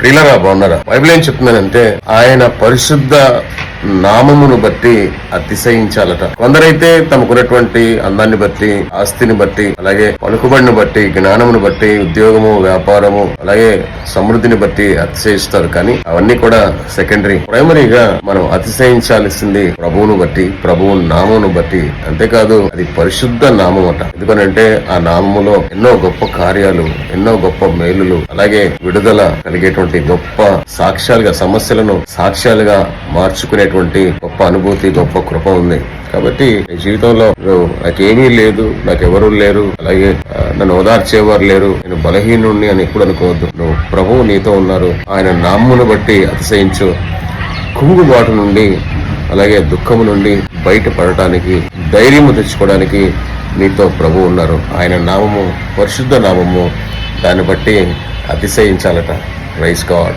ప్రియులరా బాగున్నారా? బైబిల్ ఏం చెప్తున్నానంటే ఆయన పరిశుద్ధ నామమును బట్టి అతిశయించాలట. కొందరైతే తమకున్నటువంటి అందాన్ని బట్టి ఆస్తిని బట్టి అలాగే పలుకుబడిని బట్టి జ్ఞానమును బట్టి ఉద్యోగము వ్యాపారము అలాగే సమృద్ధిని బట్టి అతిశయిస్తారు. కానీ అవన్నీ కూడా సెకండరీ. ప్రైమరీగా మనం అతిశయించాల్సింది ప్రభువును బట్టి ప్రభువు నామమును బట్టి. అంతేకాదు అది పరిశుద్ధ నామం అట ఎందుకనంటే ఆ నామములో ఎన్నో గొప్ప కార్యాలు ఎన్నో గొప్ప మేలులు అలాగే విడుదల కలిగేటువంటి గొప్ప సాక్ష్యాలుగా సమస్యలను సాక్ష్యాలుగా మార్చుకునే మార్చుకునేటువంటి గొప్ప అనుభూతి గొప్ప కృప ఉంది. కాబట్టి జీవితంలో నాకేమీ లేదు నాకెవరూ లేరు అలాగే నన్ను ఓదార్చేవారు లేరు. నేను బలహీనుణ్ణి అని ఎప్పుడు అనుకోవద్దు. నువ్వు ప్రభువు నీతో ఉన్నారు. ఆయన నామ్మును బట్టి అతిశయించు. కుంగుబాటు నుండి అలాగే దుఃఖము నుండి బయటపడటానికి ధైర్యము తెచ్చుకోవడానికి నీతో ప్రభు ఉన్నారు. ఆయన నామము పరిశుద్ధ నామము దాన్ని బట్టి అతిశయించాలట. రైస్ కావాలి